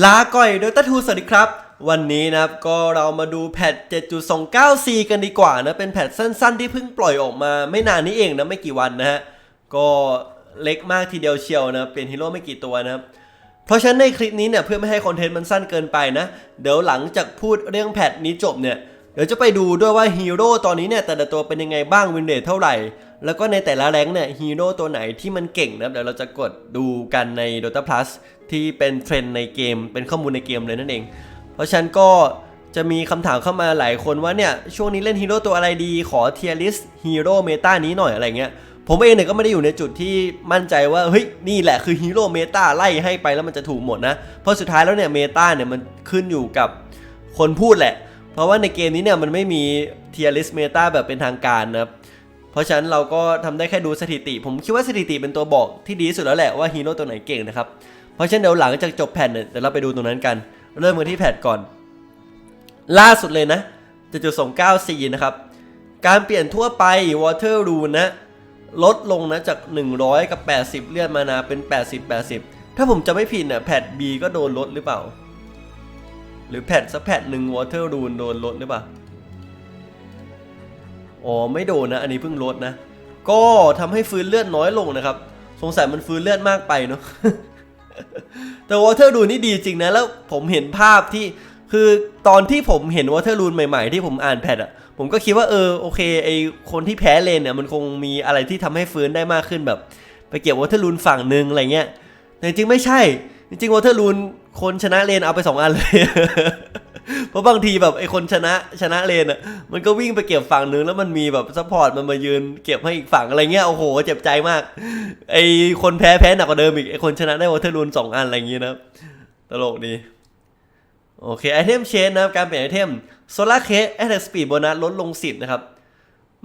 ลาก่อยโดยตัทูสวัสดีครับ วันนี้นะครับก็เรามาดูแพท 7.29c กันดีกว่านะ เป็นแพทสั้นๆ ที่เพิ่งปล่อยออกมาไม่นานนี้เองนะ ไม่กี่วันนะฮะ ก็เล็กมากทีเดียวเชียวนะ เปลี่ยนฮีโร่ไม่กี่ตัวนะครับ เพราะฉะนั้นในคลิปนี้เนี่ยเพื่อไม่ให้คอนเทนต์มันสั้นเกินไปนะ เดี๋ยวหลังจากพูดเรื่องแพทนี้จบเนี่ย เดี๋ยวจะไปดูด้วยว่าฮีโร่ตอนนี้เนี่ยแต่ละตัวเป็นยังไงบ้างวินเดทเท่าไหร่ แล้วก็ในแต่ละแรงเนี่ยฮีโร่ตัวไหนที่มันเก่งนะเดี๋ยวเราจะกดดูกันใน Dota Plus ที่เป็นเทรนด์ในเกม เป็นข้อมูลในเกมเลยนั่นเอง เพราะฉะนั้นก็จะมีคำถามเข้ามาหลายคนว่าเนี่ย ช่วงนี้เล่นฮีโร่ตัวอะไรดีขอเทียริสฮีโร่เมตานี้หน่อยอะไรเงี้ยผมเองเนี่ยก็ไม่ได้อยู่ในจุดที่มั่นใจว่าเฮ้ยนี่แหละคือฮีโร่เมตาไล่ให้ไปแล้วมันจะถูกหมดนะ เพราะสุดท้ายแล้วเนี่ยเมตาเนี่ยมันขึ้นอยู่กับคนพูดแหละ เพราะว่าในเกมนี้เนี่ยมันไม่มีเทียริสเมตาแบบเป็นทางการนะเพราะฉะนั้นเราก็ทำได้แค่ดูสถิติ ผมคิดว่าสถิติเป็นตัวบอกที่ดีที่สุดแล้วแหละว่าฮีโร่ตัวไหนเก่งนะครับ เพราะฉะนั้นเดี๋ยวหลังจากจบแผ่นเนี่ยเดี๋ยวเราไปดูตรงนั้นกัน เริ่มกันที่แพทก่อน ล่าสุดเลยนะจะจุดส่ง94นะครับ การเปลี่ยนทั่วไป Water Rune นะ ลดลงนะจาก 100 กับ 80 เลื่อนมานาเป็น 80 80 ถ้าผมจะไม่ผิดเนี่ยแพท B ก็โดนลดหรือเปล่า หรือแพทสักแพทหนึ่ง Water Rune โดนลดหรือเปล่าอ๋อไม่โดนนะ อันนี้เพิ่งลดนะ ก็ทำให้ฟื้นเลือดน้อยลงนะครับ สงสัยมันฟื้นเลือดมากไปเนาะ แต่วอเทอร์ลูนนี่ดีจริงนะ แล้วผมเห็นภาพที่คือตอนที่ผมเห็นวอเทอร์ลูนใหม่ๆ ที่ผมอ่านแพทอะผมก็คิดว่าเออโอเคไอคนที่แพ้เลนเนี่ยมันคงมีอะไรที่ทำให้ฟื้นได้มากขึ้นแบบ ไปเก็บวอเทอร์ลูนฝั่งหนึ่งอะไรเงี้ยแต่จริงไม่ใช่ จริงวอเทอร์รูน คนชนะเลนเอาไปสองอันเลย เพราะบางทีแบบไอ้คนชนะชนะเลนอะมันก็วิ่งไปเก็บฝั่งนึงแล้วมันมีแบบซัพพอร์ตมันมายืนเก็บให้อีกฝั่งอะไรเงี้ยโอ้โหเจ็บใจมาก ไอ้คนแพ้แพ้หนักกว่าเดิมอีกไอ้คนชนะได้วอเทอร์ลูนสองอันอะไรอย่างงี้ยนะตลกดีโอเคไอเทมเชนนะครับการเปลี่ยนไอเทมโซลาร์เคสแอตแทสปีดโบนัสลดลงสิบนะครับ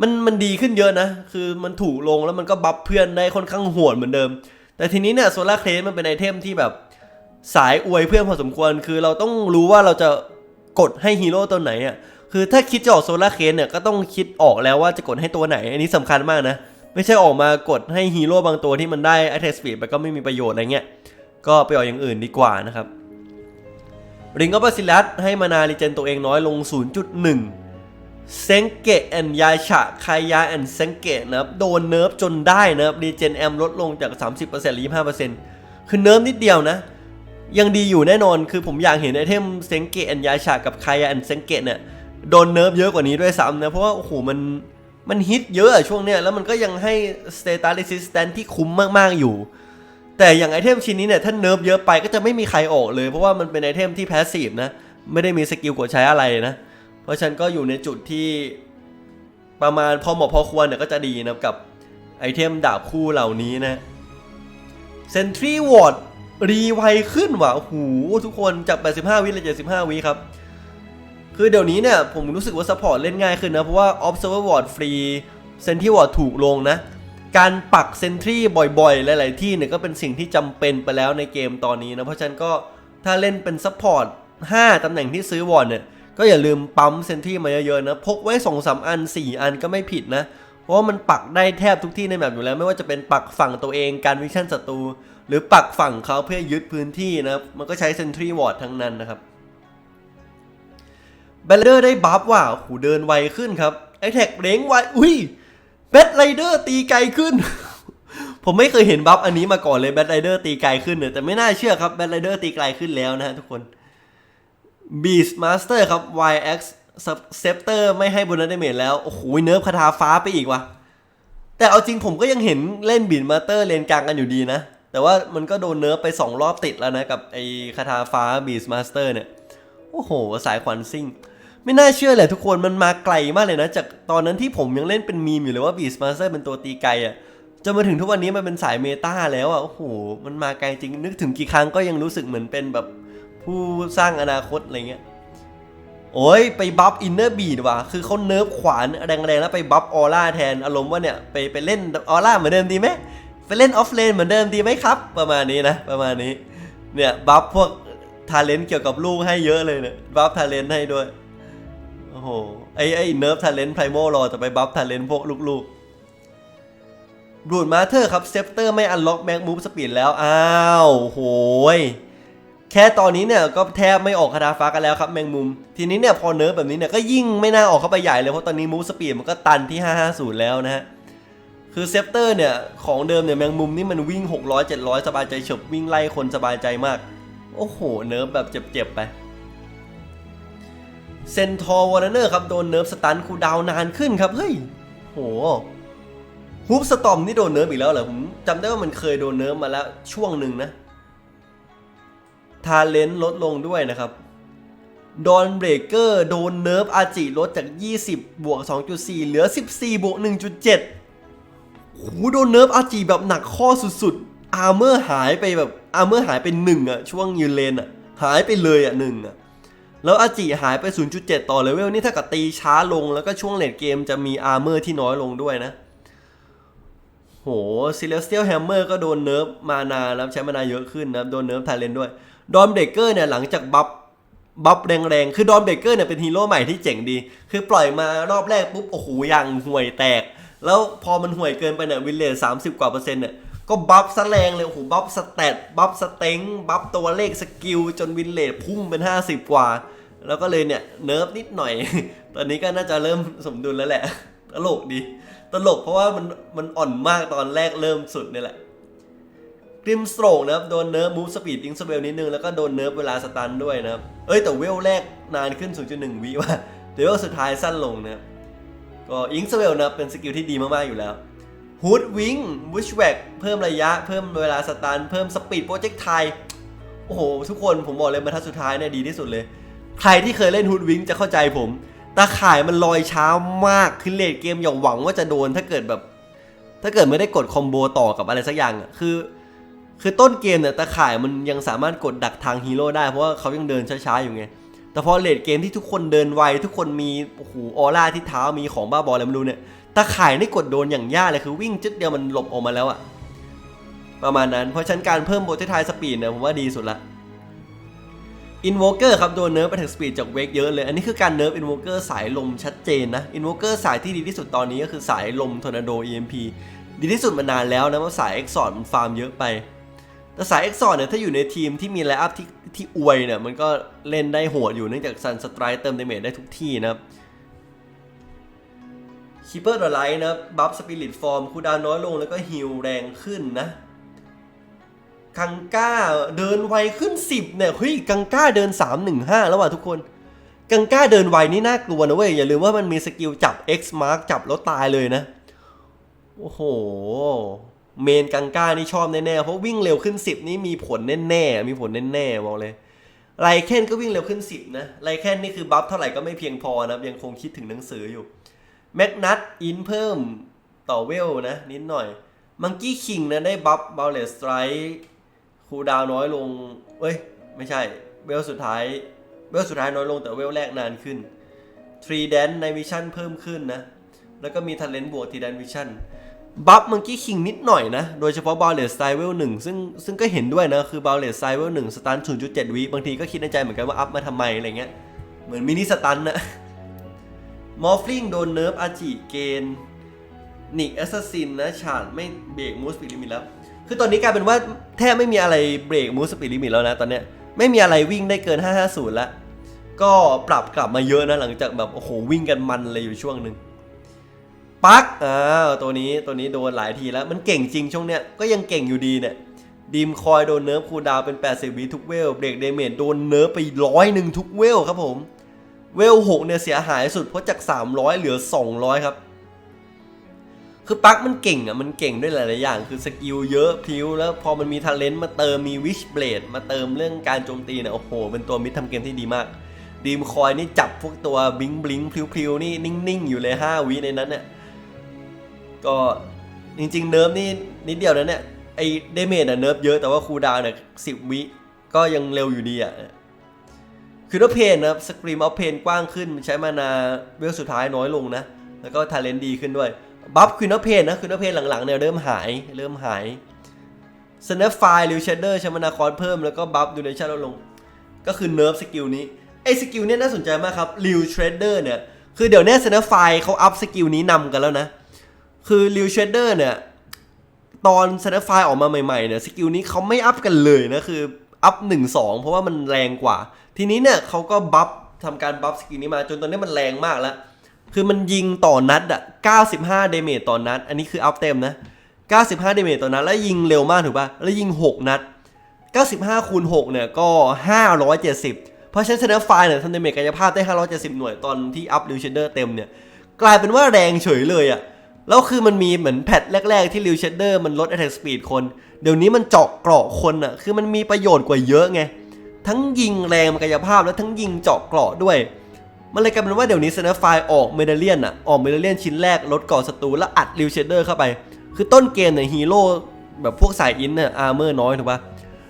มันมันดีขึ้นเยอะนะ คือมันถูกลงแล้วมันก็บัฟเพื่อนได้ค่อนข้างโหดเหมือนเดิม แต่ทีนี้เนี่ยโซลาร์เคสมันเป็นไอเทมที่แบบ สายอวยเพื่อนพอสมควร คือเราต้องรู้ว่าเราจะกดให้ฮีโร่ตัวไหนอะคือถ้าคิดจะออกโซลาเคสเนี่ยก็ต้องคิดออกแล้วว่าจะกดให้ตัวไหน อันนี้สำคัญมากนะ ไม่ใช่ออกมากดให้ฮีโร่บางตัวที่มันได้ไอเทสปีดไปก็ไม่มีประโยชน์อะไรเงี้ยก็ไปออกอย่างอื่นดีกว่านะครับริงก็บาซิลัสให้มานารีเจนตัวเองน้อยลง 0.1 เซงเกะแอนยาชะคายาแอนเซงเกะนะครับโดนเนิร์ฟจนได้นะครับรีเจนแอมลดลงจาก 30%หรือ25%คือเนิร์ฟนิดเดียวนะ ยังดีอยู่แน่นอนคือผมอยากเห็นไอเทมเซงเกะแอนยาชะกับคายาแอนเซงเกะเนี่ยโดนเนิร์ฟเยอะกว่านี้ด้วยซ้ำนะ เพราะว่าโอ้โหมันมันฮิตเยอะช่วงเนี้ยแล้วมันก็ยังให้ Status Resistance ที่คุ้มมาก ๆ อยู่ แต่อย่างไอเทมชิ้นนี้เนี่ยถ้าเนิร์ฟเยอะไปก็จะไม่มีใครออกเลย เพราะว่ามันเป็นไอเทมที่แพสซีฟนะ ไม่ได้มีสกิลกดใช้อะไรนะ เพราะฉันก็อยู่ในจุดที่ประมาณพอเหมาะพอควรเนี่ยก็จะดีนะกับไอเทมดาบคู่เหล่านี้นะเซนทรีวอร์ด รีไวขึ้นว่ะโอ้โหทุกคนจาก 85 วิเหลือ75 วิครับ คือเดี๋ยวนี้เนี่ยผมรู้สึกว่าซัพพอร์ตเล่นง่ายขึ้นนะ เพราะว่า Observer Ward ฟรีเซนทรีวอร์ดถูกลงนะ การปักเซนทรีบ่อยๆ หลายๆที่เนี่ยก็เป็นสิ่งที่จำเป็นไปแล้วในเกมตอนนี้นะ เพราะฉะนั้นก็ถ้าเล่นเป็นซัพพอร์ต5ตำแหน่งที่ซื้อวอร์ดเนี่ยก็อย่าลืมปั๊มเซนทรีมาเยอะๆนะ พกไว้ 2-3 อัน 4 อันก็ไม่ผิดนะ เพราะว่ามันปักได้แทบทุกที่ในแมปอยู่แล้ว ไม่ว่าจะเป็นปักฝั่งตัวเองการวิชั่นศัตรู หรือปักฝั่งเขาเพื่อยึดพื้นที่นะครับ มันก็ใช้เซนทรีวอร์ดทั้งนั้นนะครับเบลเดอร์ได้บัฟว่ะหูเดินไวขึ้นครับไอแท็กเร่งไว อุ้ยแบทไรเดอร์ตีไกลขึ้น ผมไม่เคยเห็นบัฟอันนี้มาก่อนเลยแบทไรเดอร์ตีไกลขึ้นเนี่ยแต่ไม่น่าเชื่อครับแบทไรเดอร์ตีไกลขึ้นแล้วนะฮะทุกคน Beast Master ครับ YX Scepter ไม่ให้โบนัสเดเมจแล้ว โอ้โหเนิร์ฟคาถาฟ้าไปอีกว่ะ แต่เอาจริงผมก็ยังเห็นเล่นบีดมาสเตอร์เลนกลางกันอยู่ดีนะ แต่ว่ามันก็โดนเนิร์ฟไป 2 รอบติดแล้วนะ กับไอ้คาถาฟ้าบีสมาสเตอร์เนี่ย โอ้โห สายควันซิ่ง ไม่น่าเชื่อเลยทุกคนมันมาไกลมากเลยนะ จากตอนนั้นที่ผมยังเล่นเป็นมีมอยู่เลยว่าบีสมาสเตอร์เป็นตัวตีไกลอะ่ะจนมาถึงทุกวันนี้มันเป็นสายเมตาแล้วอะโอ้โหมันมาไกลจริงนึกถึงกี่ครั้งก็ยังรู้สึกเหมือนเป็นแบบผู้สร้างอนาคตอะไรเงี้ยโอ้ยไปบัฟอินเนอร์บีดว่ะคือเขาเนิร์ฟขวานแรงๆแล้วไปบัฟออร่าแทนอารมณ์ว่าเนี่ยไปไปเล่นออร่าเหมือนเดิมดีไหม ไปเล่นออฟเลนเหมือนเดิมดีไหมครับ ประมาณนี้นะ ประมาณนี้ เนี่ยบัฟพวกทาเลนต์เกี่ยวกับลูกให้เยอะเลยเนี่ยบัฟทาเลนต์ให้ด้วย โอ้โห ไอไอเนิร์ฟทาเลนต์ไพรโมรอจะไปบัฟทาเลนต์พวกลูกๆบูดมาเธอร์ครับเซฟเตอร์ไม่อันล็อกแม็กมูฟสปีดแล้ว อ้าวโหยแค่ตอนนี้เนี่ยก็แทบไม่ออกคาถาฟ้ากันแล้วครับแมงมุม ทีนี้เนี่ยพอเนิร์ฟแบบนี้เนี่ยก็ยิ่งไม่น่าออกเข้าไปใหญ่เลยเพราะตอนนี้มูฟสปีดมันก็ตันที่ 550 แล้วนะฮะ คือเซฟเตอร์เนี่ย ของเดิมเนี่ยแมงมุมนี่มันวิ่ง 600 700 สบายใจเฉบวิ่งไล่คนสบายใจมาก โอ้โห เนิร์ฟแบบเจ็บๆไปเซนทอร์วอร์เนอร์ครับ โดนเนิร์ฟสตันคูดาวน์นานขึ้นครับ เฮ้ยโหฮุบสตอมนี่โดนเนิร์ฟอีกแล้วเหรอผมจำได้ว่ามันเคยโดนเนิร์ฟมาแล้วช่วงหนึ่งนะทาเลนต์ลดลงด้วยนะครับดอนเบรกเกอร์โดนเนิร์ฟอาจิลดจาก 20 บวก 2.4 เหลือ 14 บวก 1.7 โหโดนเนิร์ฟอาจิแบบหนักข้อสุดๆ อาร์เมอร์หายไปแบบอาร์เมอร์หายไปหนึ่งอะช่วงยืนเลนอะหายไปเลยอะหนึ่งอะแล้วอาจิหายไป 0.7 ต่อเลเวลนี่ถ้ากับตีช้าลงแล้วก็ช่วงเลนเกมจะมีอาร์เมอร์ที่น้อยลงด้วยนะ โห Celestial Hammer ก็โดนเนิร์ฟมานานแล้วใช้มานาเยอะขึ้นนะโดนเนิร์ฟไทเลนด้วย ดอนเบรกเกอร์เนี่ยหลังจากบัฟบัฟแรงๆ คือดอนเบรกเกอร์เนี่ยเป็นฮีโร่ใหม่ที่เจ๋งดี คือปล่อยมารอบแรกปุ๊บ โอ้โหย่างห่วยแตก แล้วพอมันห่วยเกินไปเนี่ยวินเลสสามสิบกว่าเปอร์เซ็นต์เนี่ยก็บัฟซะแรงเลยโอ้โหบัฟสเตตบัฟสเต็งบัฟตัวเลขสกิลจนวินเลสพุ่งเป็น 50 กว่า แล้วก็เลยเนี่ยเนิร์ฟนิดหน่อย ตอนนี้ก็น่าจะเริ่มสมดุลแล้วแหละ ตลกดี ตลกเพราะว่ามันมันอ่อนมากตอนแรกเริ่มสุดนี่แหละริมสโตรกนะครับ โดนเนิร์ฟมูฟสปีดอิงสเวลนิดนึง แล้วก็โดนเนิร์ฟเวลาสตันด้วยนะครับ เอ้ยแต่เวลแรกนานขึ้น 0.1 วิว่าแต่เวลสุดท้ายสั้นลงนะครับ ก็อิงสเวลนะเป็นสกิลที่ดีมาก ๆ อยู่แล้วฮูดวิงวิชแวกเพิ่มระยะ เพิ่มเวลาสตันเพิ่มสปีดโปรเจกต์ไทโอ้โห ทุกคนผมบอกเลยบรรทัดสุดท้ายเนี่ยดีที่สุดเลย ใครที่เคยเล่นฮูดวิงจะเข้าใจผมตาข่ายมันลอยช้ามากคือเลดเกมอย่าหวังว่าจะโดนถ้าเกิดแบบ ถ้าเกิดไม่ได้กดคอมโบต่อกับอะไรสักอย่างคือ คือต้นเกมเนี่ยตาข่ายมันยังสามารถกดดักทางฮีโร่ได้เพราะว่าเขายังเดินช้าๆอยู่ไง แต่พอเลดเกมที่ทุกคนเดินไว ทุกคนมีโอ้โหออร่าที่เท้ามีของบ้าบออะไรไม่รู้เนี่ยตาข่ายนี่กดโดนอย่างยากเลยคือวิ่งจึดเดียวมันหลบออกมาแล้วอะประมาณนั้น เพราะฉะนั้นการเพิ่มโบเททายสปีดเนี่ยผมว่าดีสุดละอินโวเกอร์ครับโดนเนิร์ฟไปถึงสปีดจากเวกเยอะเลย อันนี้คือการเนิร์ฟอินโวเกอร์สายลมชัดเจนนะอินโวเกอร์สายที่ดีที่สุดตอนนี้ก็คือสายลมทอร์นาโด EMP ดีที่สุดมานานแล้วนะว่าะสายเอ็กซอร์มันฟาร์มเยอะไป แต่สายเอ็กซอร์เนี่ยถ้าอยู่ในทีมที่มีไลน์อัพที่ที่อวยเนี่ยมันก็เล่นได้โหดอยู่เนื่องจากซันสไตร์เติมเดเมจได้ทุกที่นะครับคีเปอร์ดอไลท์นะบัฟสปิริตฟอร์มคูดาวน์น้อยลงแล้วก็ฮิลแรงขึ้นนะกังก้าเดินไวขึ้น 10เนี่ยเฮ้ยกังก้าเดิน 315 แล้วว่ะทุกคนกังก้าเดินไวนี่น่ากลัวนะเว้ย อย่าลืมว่ามันมีสกิลจับ X mark จับแล้วตายเลยนะ โอ้โห เมนกังก้านี่ชอบแน่ๆ เพราะวิ่งเร็วขึ้น 10 นี่มีผลแน่ๆ มีผลแน่ๆบอกเลยไลเคนก็วิ่งเร็วขึ้น 10 นะไลเคนนี่คือบัฟเท่าไหร่ก็ไม่เพียงพอนะยังคงคิดถึงหนังสืออยู่แมกนัทอินเพิ่มต่อเวลนะ นิดหน่อยมังกี้คิงนะได้บัฟบาเลสไตร์คูดาวน้อยลง เอ้ย ไม่ใช่ เวลสุดท้าย เวลสุดท้ายน้อยลงแต่เวลแรกนานขึ้นทรีแดนในวิชั่นเพิ่มขึ้นนะ แล้วก็มีท a เลน t บวกทีแดนวิชั่น บัฟมังกี้คิงนิดหน่อยนะ โดยเฉพาะบาเลสไซเวลหนึ่งซึ่งซึ่งก็เห็นด้วยนะ คือบาเลสไซเวลหนึ่งสตัน0.7วิบางทีก็คิดในใจเหมือนกันว่าอัพมาทำไมอะไรเงี้ย เหมือนมินิสตันนะมอฟลิงโดนเนิร์ฟอาจิเกนนิกแอสซัสซินนะฉาดไม่เบรกมูสปีดลิมิตแล้ว คือตอนนี้กลายเป็นว่าแทบไม่มีอะไรเบรกมูสปีดลิมิตแล้วนะตอนเนี้ยไม่มีอะไรวิ่งได้เกิน 550 แล้ว ก็ปรับกลับมาเยอะนะหลังจากแบบโอ้โหวิ่งกันมันเลยอยู่ช่วงหนึ่ง ปักอ่าตัวนี้ตัวนี้โดนหลายทีแล้ว มันเก่งจริงช่วงเนี้ยก็ยังเก่งอยู่ดีเนี่ยดีมคอยโดนเนิร์ฟคูดาวเป็น 80วิทุกเวล เบรกเดเมจโดนเนิร์ฟไปร้อยหนึ่งทุกเวลครับผม เวล6เนี่ยเสียหายสุดเพราะจาก 300 เหลือ 200 ครับ คือปักมันเก่งอะ มันเก่งด้วยหลาย ๆ อย่าง คือสกิลเยอะพิ้วแล้วพอมันมีท ALENT มาเติมมีวิชเบลดมาเติมเรื่องการโจมตีเนี่ยโอ้โหเป็นตัวมิดทำเกมที่ดีมาก ดีมคอยนี่จับพวกตัวบิงบลิงพริ้วๆนี่นิ่ง ๆ อยู่เลย 5วิในนั้นเนี่ย ก็จริงๆ เนิร์ฟนี่นิดเดียวนะเนี่ยไอเดเมจอะเนิร์ฟเยอะแต่ว่าคูดาวเนี่ยสิบวิก็ยังเร็วอยู่ดีอะคือถ้าเพนนะครับสกรีมเอาเพนกว้างขึ้นใช้มานาเวลสุดท้ายน้อยลงนะ แล้วก็ทาเลนดีขึ้นด้วยบัฟควินเพนนะควินเพนหลังๆเนี่ยเริ่มหายเริ่มหายสเนฟไฟล์ริวเชเดอร์ใช้มานาคอนเพิ่มแล้วก็บัฟดูเนชั่นลดลง ก็คือเนิร์ฟสกิลนี้ไอ้สกิลเนี้ยน่าสนใจมากครับลิวเทรดเดอร์เนี่ยคือเดี๋ยวเนี้สเนฟไฟล์เขาอัพสกิลนี้นำกันแล้วนะ คือลิวเชเดอร์เนี่ย ตอน s ซนไฟออกมาใหม่ๆเนี่ยสกิลนี้เขาไม่อัพกันเลยนะ คืออัพหนึ่งสองเพราะว่ามันแรงกว่า ทีนี้เนี่ยเขาก็บัฟทำการบัฟสกิลนี้มาจนตอนนี้มันแรงมากแล้ว คือมันยิงต่อนัดอะ 95 เดเมจต่อนัด อันนี้คืออัพเต็มนะ 95 เดเมจต่อนัด แล้วยิงเร็วมากถูกป่ะ แล้วยิง 6 นัด 95คูณ6เนี่ยก็ 570 เพราะฉะนั้นเซนไฟเนี่ยทำเดเมจกายภาพได้ 570 หน่วยตอนที่อัพลิวเชนเดอร์เต็มเนี่ย กลายเป็นว่าแรงเฉยเลยอะ แล้วคือมันมีเหมือนแพทแรก ๆ ที่ลิวเชนเดอร์มันลด attack speed คน เดี๋ยวนี้มันเจาะเกราะคนอะคือมันมีประโยชน์กว่าเยอะไง ทั้งยิงแรงกายภาพแล้วทั้งยิงเจาะเกราะด้วย มันเลยกลายเป็นว่าเดี๋ยวนี้เซนไฟออกเมดัลเลียนอะออกเมดัลเลียนชิ้นแรกลดเกราะศัตรูแล้วอัดริวเชเดอร์เข้าไป คือต้นเกมเนี่ยฮีโร่แบบพวกสายอินเนี่ยอาร์เมอร์น้อยถูกปะ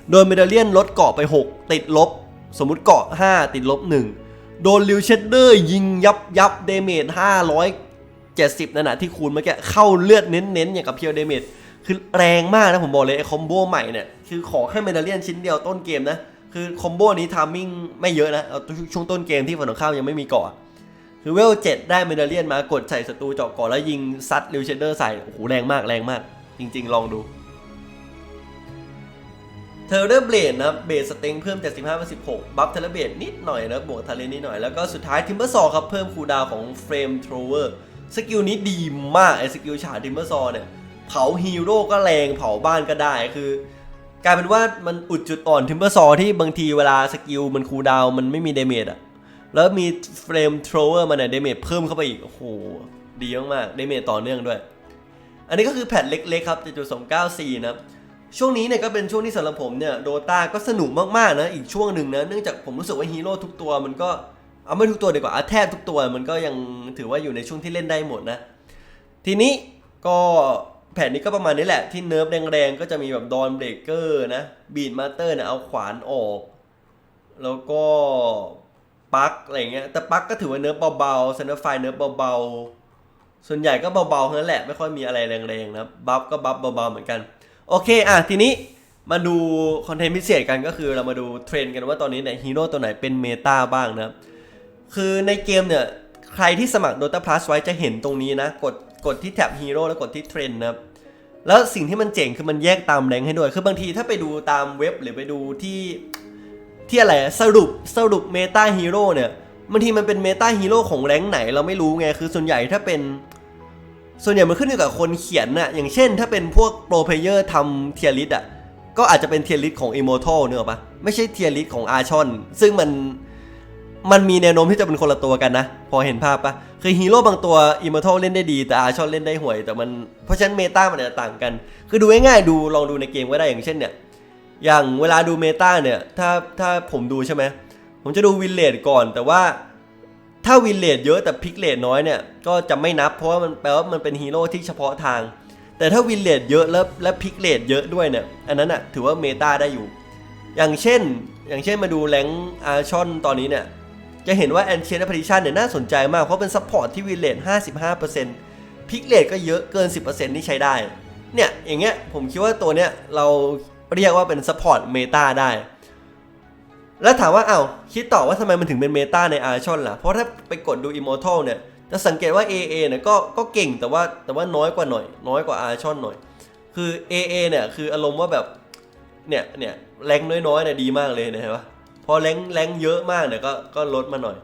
โดนเมดัลเลียนลดเกราะไป 6 ติดลบ สมมุติเกราะ5ติดลบ1โดนริวเชเดอร์ยิงยับยับเดเมจ 570 นั่นนะที่คูณเมื่อกี้เข้าเลือดเน้นๆ อย่างกับเพียวเดเมจคือแรงมากนะผมบอกเลยไอ้คอมโบใหม่เนี่ยคือขอแค่เมดัลเลียนชิ้นเดียวต้นเกมนะ คือคอมโบนี้ทามมิ่งไม่เยอะนะเอาช่วงต้นเกมที่ฝั่งตรงข้ามยังไม่มีเกาะคือเวลเจ็ดได้เมดัลเลียนมากดใส่ศัตรูเจาะกาะแล้วยิงซัดริวเชนเดอร์ใส่โอ้โหแรงมากแรงมาก จริง ๆ ลองดูเทอร์เรเบลดนะเบสสเต็งเพิ่มจาก15เป็น16 บัฟเทอร์เบลดนิดหน่อยนะบวกทาเลนิดหน่อย แล้วก็สุดท้ายทิมเบอร์ซอครับ เพิ่มคูดาวของเฟรมทรเวอร์ สกิลนี้ดีมากไอ้สกิลฉาทิมเบอร์ซอเนี่ยเผาฮีโร่ก็แรงเผาบ้านก็ได้คือกลายเป็นว่ามันอุดจุดอ่อนทิมเบอร์ซอที่บางทีเวลาสกิลมันคูลดาวมันไม่มีเดเมจอะแล้วมีเฟรมทรเวอร์มันเนี่ยเดเมจเพิ่มเข้าไปอีก โอ้โห ดีมากๆเดเมจต่อเนื่องด้วย อันนี้ก็คือแพทเล็กๆครับจุด294นะครับช่วงนี้เนี่ยก็เป็นช่วงที่สำหรับผมเนี่ยโดตาก็สนุกมากๆนะอีกช่วงหนึ่งนะเนื่องจากผมรู้สึกว่าฮีโร่ทุกตัวมันก็ เอาไม่ทุกตัวดีกว่าเอาแทบทุกตัวมันก็ยังถือว่าอยู่ในช่วงที่เล่นได้หมดนะ ทีนี้ก็แผนนี้ก็ประมาณนี้แหละ ที่เนิร์ฟแรงๆก็จะมีแบบดอนเบรกเกอร์นะบีดมาสเตอร์เนี่ยเอาขวานออก แล้วก็ปักอะไรเงี้ยแต่ปักก็ถือว่าเนิร์ฟเบาๆเซนเตอร์ไฟเนิร์ฟเบาๆส่วนใหญ่ก็เบาๆนั้นแหละไม่ค่อยมีอะไรแรงๆนะบัฟก็บัฟเบาๆเหมือนกัน โอเคอะทีนี้มาดูคอนเทนต์พิเศษกันก็คือเรามาดูเทรนด์กันว่าตอนนี้เนี่ยฮีโร่ตัวไหนเป็นเมตาบ้างนะครับ คือในเกมเนี่ย ใครที่สมัคร Dota Plus ไว้จะเห็นตรงนี้นะ กดกดที่แท็บฮีโร่แล้วกดที่เทรนนะครับแล้วสิ่งที่มันเจ๋งคือมันแยกตามแรงให้ด้วย คือบางทีถ้าไปดูตามเว็บหรือไปดูที่ที่อะไรสรุปสรุปเมตาฮีโร่เนี่ยบางทีมันเป็นเมตาฮีโร่ของแรงไหนเราไม่รู้ไง คือส่วนใหญ่ถ้าเป็น ส่วนใหญ่มันขึ้นอยู่กับคนเขียนน่ะอย่างเช่น ถ้าเป็นพวกโปรเพเยอร์ทำเทียริสอะก็อาจจะเป็นเทียริสของ Immortal เนอะปะไม่ใช่เทียริสของอาชอน ซึ่งมัน มันมีแนวโน้มที่จะเป็นคนละตัวกันนะ พอเห็นภาพปะคือฮีโร่บางตัว Immortal เล่นได้ดีแต่อาชอนเล่นได้ห่วย แต่มันเพราะฉะนั้นเมตามันจจะต่างกัน คือดูง่ายๆดูลองดูในเกมก็ได้อย่างเช่นเนี่ยอย่างเวลาดูเมตาเนี่ยถ้าถ้าผมดูใช่ไหมผมจะดูวินเลดก่อน แต่ว่าถ้าวินเลดเยอะแต่พิกเลดน้อยเนี่ยก็จะไม่นับเพราะว่ามันแปลว่ามันเป็นฮีโร่ที่เฉพาะทาง แต่ถ้าวินเลดเยอะแล้วและพิกเลดเยอะด้วยเนี่ยอันนั้นอะถือว่าเมตาได้อยู่ อย่างเช่น อย่างเช่นมาดูแรงอาชอนตอนนี้เนี่ย จะเห็นว่าแอนเชียนพาริชันเนี่ยน่าสนใจมาก เพราะเป็นซัพพอร์ตที่วินเลด55%พิกเลดก็เยอะเกิน 10%นี่ใช้ได้ เนี่ยอย่างเงี้ยผมคิดว่าตัวเนี้ยเราเรียกว่าเป็นซัพพอร์ตเมตาได้ แล้วถามว่าเอา้าคิดต่อว่าทำไมมันถึงเป็นเมตาในอาร์ชอนล่ะ เพราะถ้าไปกดดู Immortal เนี่ยจะสังเกตว่า AA เนี่ยก็ก็เก่งแต่ว่าแต่ว่าน้อยกว่าหน่อย น้อยกว่าอาร์ชอนหน่อย คือ AA เนี่ยคืออารมณ์ว่าแบบเนี่ยเนี่ยแรงน้อยๆเนี่ยดีมากเลยนะเห็นปะ พอแรงแรงเยอะมากเนี่ยก็ก็ลดมาหน่อย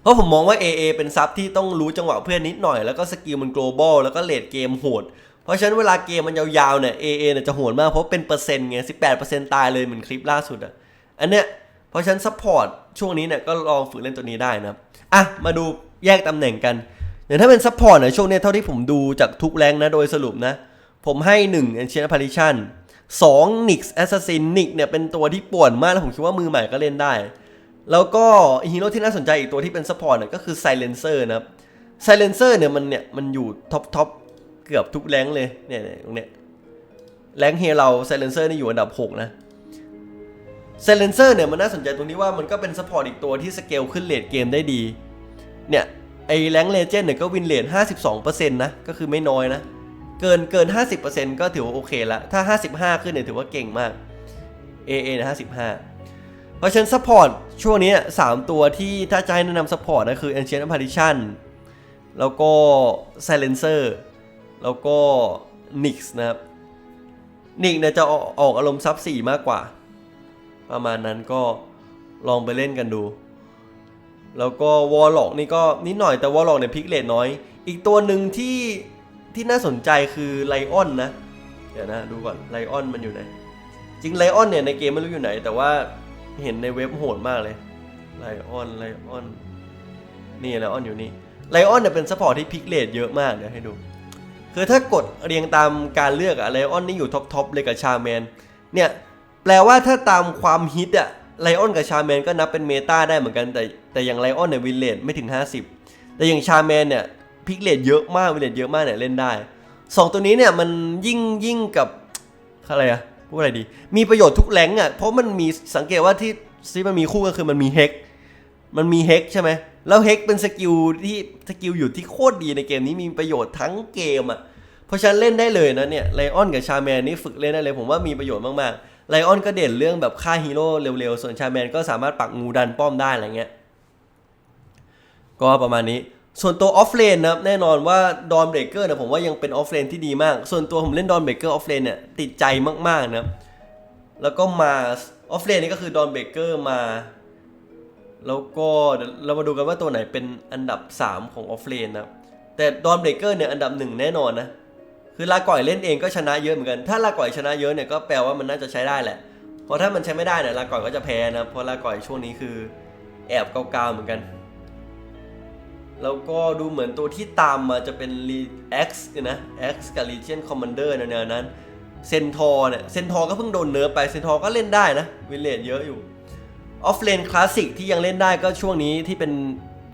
เพราะผมมองว่า AA เป็นซับที่ต้องรู้จังหวะเพื่อนนิดหน่อย แล้วก็สกิลมัน global แล้วก็เลดเกมโหด เพราะฉะนั้นเวลาเกมมันยาวๆเนี่ย AA เนี่ยจะโหดมากเพราะเป็นเปอร์เซ็นต์ไง18%ตายเลยเหมือนคลิปล่าสุดอะ อันเนี้ยเพราะฉะนั้นซัพพอร์ตช่วงนี้เนี่ยก็ลองฝึกเล่นตัวนี้ได้นะครับอะมาดูแยกตำแหน่งกันอย่างถ้าเป็นซัพพอร์ตเนี่ยช่วงนี้เท่าที่ผมดูจากทุกแรงนะโดยสรุปนะ ผมให้1 Ancient Apparition 2 Nix Assassin Nix เนี่ยเป็นตัวที่ป่วนมาก แล้วผมคิดว่ามือใหม่ก็เล่นได้ แล้วก็ฮีโร่ที่น่าสนใจอีกตัวที่เป็นซัพพอร์ตเนี่ยก็คือ Silencer นะครับ Silencer เนี่ยมันเนี่ยมันอยู่ท็อปท็อปเกือบทุกแรงเลยเนี่ยตรงเนี้ยแรงเฮเรา Silencer นี่อยู่อันดับ 6 นะเซเลนเซอร์เนี่ยมันน่าสนใจตรงที่ว่ามันก็เป็นซัพพอร์ตอีกตัวที่สเกลขึ้นเลทเกมได้ดี เนี่ย ไอแรงเลเจนด์เนี่ยก็วินเลท52%นะ ก็คือไม่น้อยนะ เกินเกิน 50%ก็ถือว่าโอเคละถ้า 55 ขึ้นเนี่ยถือว่าเก่งมาก AA นะ55 เพราะฉะนั้นซัพพอร์ตช่วงนี้สามตัวที่ถ้าจะให้แนะนำซัพพอร์ตนะคือ Ancient Apparition แล้วก็ Silencer แล้วก็ Nix นะครับนิกเนี่ยจะออกอกอารมณ์ซับสี่มากกว่า ประมาณนั้นก็ลองไปเล่นกันดู แล้วก็วอลล็อกนี่ก็นิดหน่อยแต่วอลล็อกเนี่ยพิกเลตน้อย อีกตัวหนึ่งที่ ที่น่าสนใจคือไลออนนะ เดี๋ยวนะดูก่อนไลออนมันอยู่ไหน จริงไลออนเนี่ยในเกมไม่รู้อยู่ไหน แต่ว่าเห็นในเว็บโหดมากเลยไลออนไลออนนี่ไลออนอยู่นี่ไลออนเนี่ยเป็นซัพพอร์ตที่พิกเลตเยอะมากเดี๋ยวให้ดู คือถ้ากดเรียงตามการเลือกอะไลออนนี่อยู่ท็อปทอปเลยกับชาแมนเนี่ยแปลว่าถ้าตามความฮิตอะไลออนกับชาแมนก็นับเป็นเมตาได้เหมือนกันแต่แต่อย่างไลออนเนี่ยวินเลตไม่ถึง 50 แต่อย่างชาแมนเนี่ย พิกเลตเยอะมากวิเลตเยอะมากเนี่ยเล่นได้สองตัวนี้เนี่ยมันยิ่งยิ่งกับอะไรอะพูดอะไรดี มีประโยชน์ทุกแรงอะเพราะมันมีสังเกตว่าที่ซีมันมีคู่ก็คือมันมีเฮกมันมีเฮกใช่ไหมแล้วเฮกเป็นสกิลที่สกิลอยู่ที่โคตรดีในเกมนี้มีประโยชน์ทั้งเกมอะเพราะฉะนันเล่นได้เลยนะเนี่ยไลออนกับชาแมนนี่ฝึกเล่นได้เลย ผมว่ามีประโยชน์มากๆไลออนก็เด่นเรื่องแบบฆ่าฮีโร่เร็วๆ ส่วนชาแมนก็สามารถปักงูดันป้อมได้อะไรเงี้ยก็ประมาณนี้ ส่วนตัวออฟเลนนะครับแน่นอนว่าดอนเบรกเกอร์เนี่ยผมว่ายังเป็นออฟเลนที่ดีมาก ส่วนตัวผมเล่นดอนเบรกเกอร์ออฟเลนเนี่ยติดใจมากๆนะครับแล้วก็มาออฟเลนนี่ก็คือดอนเบรกเกอร์มา แล้วก็เรามาดูกันว่าตัวไหนเป็นอันดับ 3 ของออฟเลนนะแต่ดอนเบรกเกอร์เนี่ยอันดับหนึ่งแน่นอนนะคือลาก่อยเล่นเองก็ชนะเยอะเหมือนกัน ถ้าลาก่อยชนะเยอะเนี่ยก็แปลว่ามันน่าจะใช้ได้แหละเพราะถ้ามันใช้ไม่ได้เนี่ยลาก่อยก็จะแพ้นะเพราะลาก่อยช่วงนี้คือแอบเกาๆเหมือนกัน แล้วก็ดูเหมือนตัวที่ตามมาจะเป็น X นะ X กับ Legion Commander แนวๆนั้นเซนทอร์เนี่ยเซนทอร์ก็เพิ่งโดนเนิร์ฟไปเซนทอร์ก็เล่นได้นะวิลเลจเยอะอยู่ออฟเลนคลาสสิกที่ยังเล่นได้ก็ช่วงนี้ที่เป็น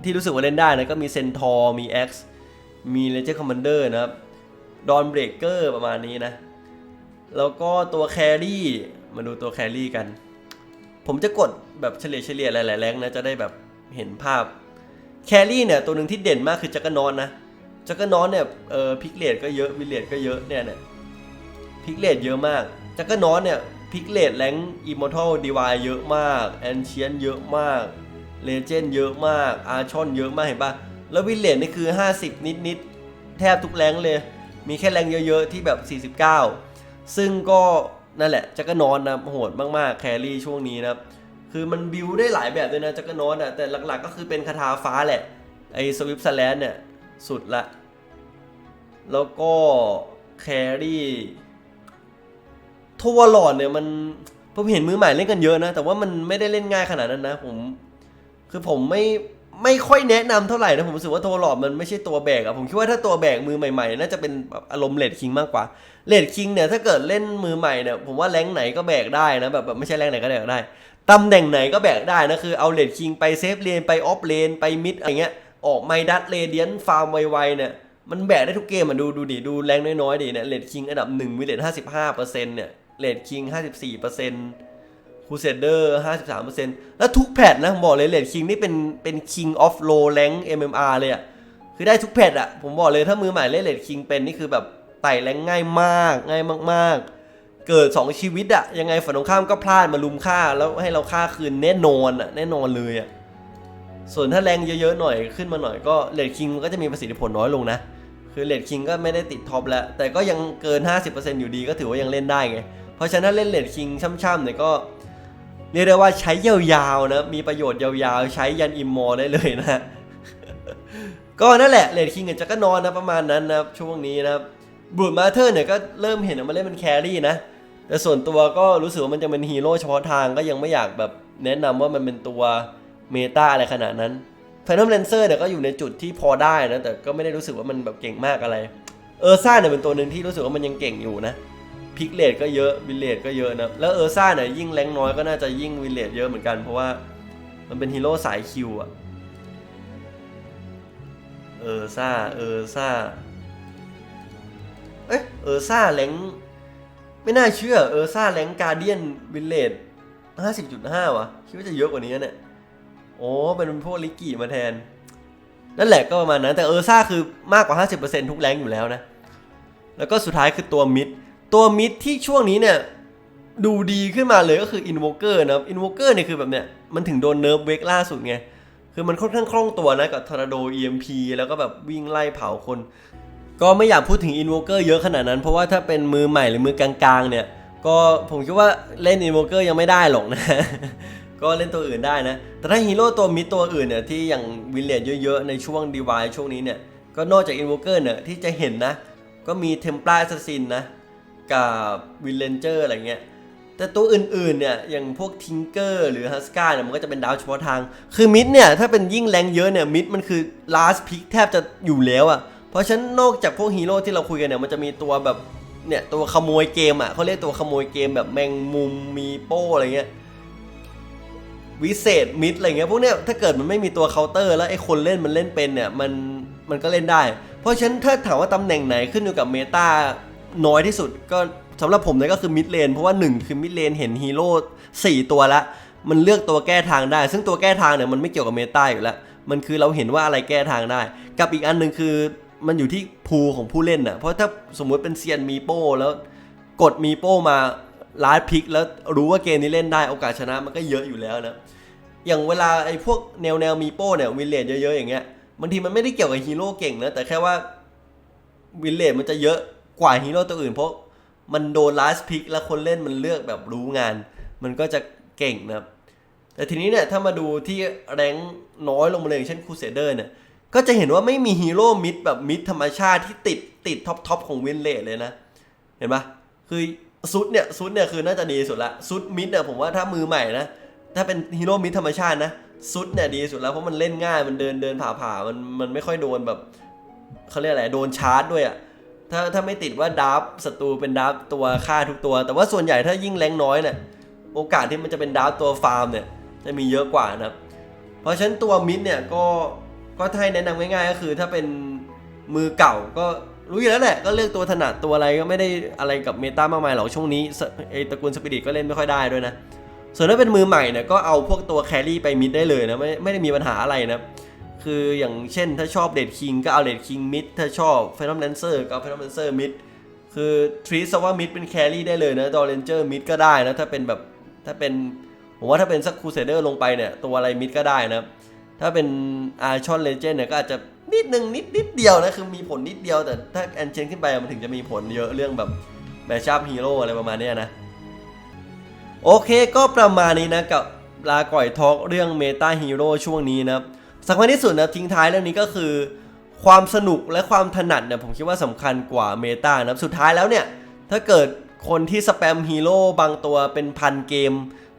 ที่รู้สึกว่าเล่นได้นะก็มีเซนทอร์มี X มีเลเจอร์คอมมานเดอร์นะครับดอนเบรกเกอร์ประมาณนี้นะ แล้วก็ตัวแครี่มาดูตัวแครี่กัน ผมจะกดแบบเฉลี่ยเฉลี่ยหลายๆแรงนะจะได้แบบเห็นภาพ แครี่เนี่ยตัวหนึ่งที่เด่นมากคือจักรนอนนะจักรนอนเนี่ยเออพิกเลตก็เยอะวิเลตก็เยอะเนี่ยเนี่ยพิกเลตเยอะมากจักรนอนเนี่ยพิกเลตแรงอิมมอร์ทัลดีวายเยอะมากแอนเชียนเยอะมากเลเจน์เยอะมากอาร์ชอนเยอะมากเห็นปะแล้ววิเลตนี่คือ 50นิดนิดๆแทบทุกแรงเลย มีแค่แรงเยอะๆที่แบบ 49 ซึ่งก็นั่นแหละจักรนอนนะโหดมากๆแครี่ช่วงนี้นะครับ คือมันบิวได้หลายแบบด้วยนะจักรนอนอะแต่หลักๆก็คือเป็นคาถาฟ้าแหละ ไอ้สวิปสแลนเนี่ย สุดละ แล้วก็แครี่ทัวหลอดเนี่ยมันผมเห็นมือใหม่เล่นกันเยอะนะ แต่ว่ามันไม่ได้เล่นง่ายขนาดนั้นนะ ผม คือผมไม่ไม่ค่อยแนะนำเท่าไหร่นะผมรู้สึกว่าทัวหลอดมันไม่ใช่ตัวแบกอะผมคิดว่าถ้าตัวแบกมือใหม่ๆน่าจะเป็นแบบอารมณ์เลดคิงมากกว่าเลดคิงเนี่ยถ้าเกิดเล่นมือใหม่เนี่ยผมว่าแรงไหนก็แบกได้นะแบบแบบไม่ใช่แรงไหนก็แบกได้ ตำแหน่งไหนก็แบกได้นะคือเอาเลดคิงไปเซฟเลนไปออฟเลนไปมิดอะไรเงี้ยออกไมดัตเรเดียนฟาร์มไวๆเนี่ยมันแบกได้ทุกเกมอะดูดูดิดูแรงน้อยๆดิเนี่ยเลดคิงอันดับ1วิเลด55%เปอร์เซ็นต์เนี่ยเลดคิง54%คูเซเดอร์53%แล้วทุกแพทนะผมบอกเลยเลดคิงนี่เป็นเป็น king of low rank MMR เลยอะคือได้ทุกแพทอะผมบอกเลยถ้ามือใหม่เล่นเลดคิงเป็นนี่คือแบบไต่แรงง่ายมากง่ายมากๆ เกิด 2 ชีวิตอะยังไงฝั่งตรงข้ามก็พลาดมาลุมฆ่า แล้วให้เราฆ่าคืนแน่นอนอะแน่นอนเลยอะส่วนถ้าแรงเยอะๆหน่อยขึ้นมาหน่อยก็เลดคิงก็จะมีประสิทธิผลน้อยลงนะ คือเลดคิงก็ไม่ได้ติดท็อปแล้ว แต่ก็ยังเกิน 50%อยู่ดีก็ถือว่ายังเล่นได้ไง เพราะฉะนั้นเล่นเลดคิงช่ำๆเนี่ยก็เรียกได้ว่าใช้ยาวๆนะมีประโยชน์ยาวๆ ใช้ยันอิมมอร์ได้เลยนะก็นั่นแหละเลดคิงกับจักรนอนนะประมาณนั้นนะช่วงนี้นะบูดมาเธอร์เนี่ยก็เริ่มเห็นว่าเล่นเป็นแครี่นะ แต่ส่วนตัวก็รู้สึกว่ามันจะเป็นฮีโร่เฉพาะทางก็ยังไม่อยากแบบแนะนำว่ามันเป็นตัวเมตาอะไรขนาดนั้นแฟน t อมเลนเซอร์เนี่ยก็อยู่ในจุดที่พอได้นะ แต่ก็ไม่ได้รู้สึกว่ามันแบบเก่งมากอะไร เออร์ซ่าเนี่ยเป็นตัวหนึ่งที่รู้สึกว่ามันยังเก่งอยู่นะ พิกเลดก็เยอะวิลเลดก็เยอะนะ แล้วเออร์ซ่าเนี่ยยิ่งแรงน้อยก็น่าจะยิ่งวิลเลดเยอะเหมือนกัน เพราะว่ามันเป็นฮีโร่สายคิวอะเออร์ซ่าเออร์ซ่า เอ๊ะเออร์ซ่าแรง ไม่น่าเชื่อเออร์ซ่าแรงการเดียนวิลเลดห้าสิบจุดห้าวะคิดว่าจะเยอะกว่านี้เนี่ยโอ้เป็นพวกลิกกี้มาแทน นั่นแหละก็ประมาณนั้นแต่เออร์ซ่าคือมากกว่า 50%ทุกแรงอยู่แล้วนะ แล้วก็สุดท้ายคือตัวมิด ตัวมิดที่ช่วงนี้เนี่ย ดูดีขึ้นมาเลยก็คืออินโวเกอร์นะอินโวเกอร์เนี่ยคือแบบเนี่ย มันถึงโดนเนิร์ฟเวกล่าสุดไง คือมันค่อนข้างคล่องตัวนะกับทอร์นาโด EMP แล้วก็แบบวิ่งไล่เผาคน ก็ไม่อยากพูดถึง Invoker เยอะขนาดนั้น เพราะว่าถ้าเป็นมือใหม่หรือมือกลางๆ เนี่ย ก็ผมคิดว่าเล่น Invoker ยังไม่ได้หรอกนะ ก็เล่นตัวอื่นได้นะ แต่ถ้าฮีโร่ตัวมิดตัวอื่นเนี่ยที่อย่างวิลเลจเยอะๆ ในช่วงดีวายช่วงนี้เนี่ย ก็นอกจาก Invoker เนี่ยที่จะเห็นนะ ก็มี Templar Assassin นะ กับวิลเลนเจอร์อะไรเงี้ยแต่ตัวอื่นๆ เนี่ย อย่างพวกทิงเกอร์หรือฮัสกาเนี่ย มันก็จะเป็นดาวเฉพาะทาง คือมิดเนี่ย ถ้าเป็นยิ่งแรงเยอะเนี่ย มิดมันคือ last pick แทบจะอยู่แล้วอะ่ะ เพราะฉะนั้นนอกจากพวกฮีโร่ที่เราคุยกันเนี่ยมันจะมีตัวแบบเนี่ยตัวขโมยเกมอะเขาเรียกตัวขโมยเกมแบบแมงมุมมีโป้อะไรเงี้ยวิเศษมิดอะไรเงี้ยพวกเนี้ยถ้าเกิดมันไม่มีตัวเคาน์เตอร์แล้วไอ้คนเล่นมันเล่นเป็นเนี่ยมันมันก็เล่นได้ เพราะฉะนั้นถ้าถามว่าตำแหน่งไหนขึ้นอยู่กับเมตาน้อยที่สุดก็สำหรับผมเนี่ยก็คือมิดเลนเพราะว่า 1 คือมิดเลนเห็นฮีโร่4ตัวละ มันเลือกตัวแก้ทางได้ ซึ่งตัวแก้ทางเนี่ยมันไม่เกี่ยวกับเมตาอยู่แล้ว มันคือเราเห็นว่าอะไรแก้ทางได้ กับอีกอันหนึ่งคือ มันอยู่ที่ภูของผู้เล่นอะเพราะถ้าสมมุติเป็นเซียนมีโป้แล้วกดมีโป้มาลาดพิกแล้วรู้ว่าเกมนี้เล่นได้โอกาสชนะมันก็เยอะอยู่แล้วนะอย่างเวลาไอ้พวกแนวแนวมีโป้เนี่ยวิลเลจเยอะๆอย่างเงี้ยบางทีมันไม่ได้เกี่ยวกับฮีโร่เก่งนะแต่แค่ว่าวิลเลจมันจะเยอะกว่าฮีโร่ตัวอื่นเพราะมันโดนลาสพิกแล้วคนเล่นมันเลือกแบบรู้งาน มันก็จะเก่งนะครับแต่ทีนี้เนี่ยถ้ามาดูที่แรงน้อยลงมาเลยอย่างเช่นคูเซเดอร์เนี่ย ก็จะเห็นว่าไม่มีฮีโร่มิดแบบมิดธรรมชาติที่ติดติดท็อปทอปของวินเลจเลยนะ เห็นปะคือซุดเนี่ยซุดเนี่ยคือน่าจะดีสุดละซุดมิดเนี่ยผมว่าถ้ามือใหม่นะ ถ้าเป็นฮีโร่มิดธรรมชาตินะซุดเนี่ยดีสุดแล้วเพราะมันเล่นง่ายมันเดินเดินผ่าผ่ามันมันไม่ค่อยโดนแบบเขาเรียกอะไรโดนชาร์จด้วยอะ่ะถ้าถ้าไม่ติดว่าดับศัตรูเป็นดับตัวฆ่าทุกตัว แต่ว่าส่วนใหญ่ถ้ายิ่งแรงน้อยเนี่ยโอกาสที่มันจะเป็นดับตัวฟาร์มเนี่ยจะมีเยอะกว่านะครับเพราะฉะนั้นตัวมิดเนี่ยก็ ก็ถ้าให้แนะนำง่ายๆก็คือถ้าเป็นมือเก่าก็รู้อยู่แล้วแหละก็เลือกตัวถนัดตัวอะไรก็ไม่ได้อะไรกับเมตามากมายหรอกช่วงนี้ไอตระกูลสปิริตก็เล่นไม่ค่อยได้ด้วยนะ ส่วนถ้าเป็นมือใหม่เนี่ยก็เอาพวกตัวแครี่ไปมิดได้เลยนะไม่ไม่ได้มีปัญหาอะไรนะ คืออย่างเช่นถ้าชอบเดดคิงก็เอาเดดคิงมิดถ้าชอบเฟนอมแลนเซอร์ก็เอาเฟนอมแลนเซอร์มิดคือทรีซว่ามิดเป็นแครี่ได้เลยนะดอเรนเจอร์มิดก็ได้นะถ้าเป็นแบบถ้าเป็นผมว่าถ้าเป็นสักคูเซเดอร์ลงไปเนี่ยตัวอะไรมิดก็ได้นะ ถ้าเป็นอาร์ชอนเลเจนเนี่ยก็อาจจะนิดนึงนิดนิดเดียวนะ คือมีผลนิดเดียวแต่ถ้าแอนเชนขึ้นไปมันถึงจะมีผลเยอะเรื่องแบบแมชชัพฮีโร่อะไรประมาณนี้นะ โอเคก็ประมาณนี้นะกับลาก่อยทอล์กเรื่องเมตาฮีโร่ช่วงนี้นะครับสำคัญที่สุดนะทิ้งท้ายเรื่องนี้ก็คือ ความสนุกและความถนัดเนี่ยผมคิดว่าสำคัญกว่าเมตานะสุดท้ายแล้วเนี่ย ถ้าเกิดคนที่สแปมฮีโร่บางตัวเป็นพันเกม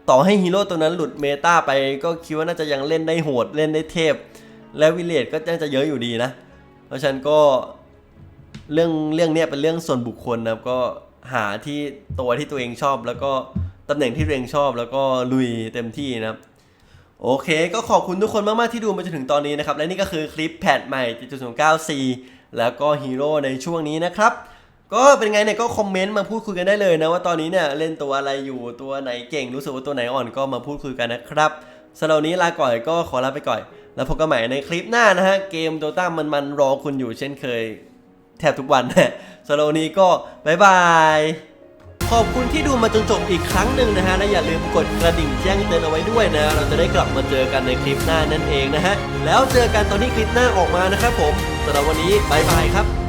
ต่อให้ฮีโร่ตัวนั้นหลุดเมตาไปก็คิดว่าน่าจะยังเล่นได้โหดเล่นได้เทพ และวิเลจก็น่าจะเยอะอยู่ดีนะ เพราะฉะนั้นก็เรื่องเรื่องเนี้ยเป็นเรื่องส่วนบุคคลนะครับก็หาที่ตัวที่ตัวเองชอบ แล้วก็ตำแหน่งที่ตัวเองชอบ แล้วก็ลุยเต็มที่นะครับโอเค ก็ขอบคุณทุกคนมาก ๆ ที่ดูมาจนถึงตอนนี้นะครับ และนี่ก็คือคลิปแพทใหม่ 7.09C แล้วก็ฮีโร่ในช่วงนี้นะครับ ก็เป็นไงเนี่ยก็คอมเมนต์มาพูดคุยกันได้เลยนะว่าตอนนี้เนี่ยเล่นตัวอะไรอยู่ตัวไหนเก่งรู้สึกว่าตัวไหนอ่อนก็มาพูดคุยกันนะครับสำหรับนี้ลาก่อยก็ขอลาไปก่อน แล้วพบกันใหม่ในคลิปหน้านะฮะ เกมโดต้ามันมันๆรอคุณอยู่เช่นเคย แทบทุกวันนะสำหรับวันนี้ก็บายบายขอบคุณที่ดูมาจนจบอีกครั้งหนึ่งนะฮะ และอย่าลืมกดกระดิ่งแจ้งเตือนเอาไว้ด้วยนะ เราจะได้กลับมาเจอกันในคลิปหน้านั่นเองนะฮะ แล้วเจอกันตอนที่คลิปหน้าออกมานะครับผมสำหรับวันนี้บายบายครับ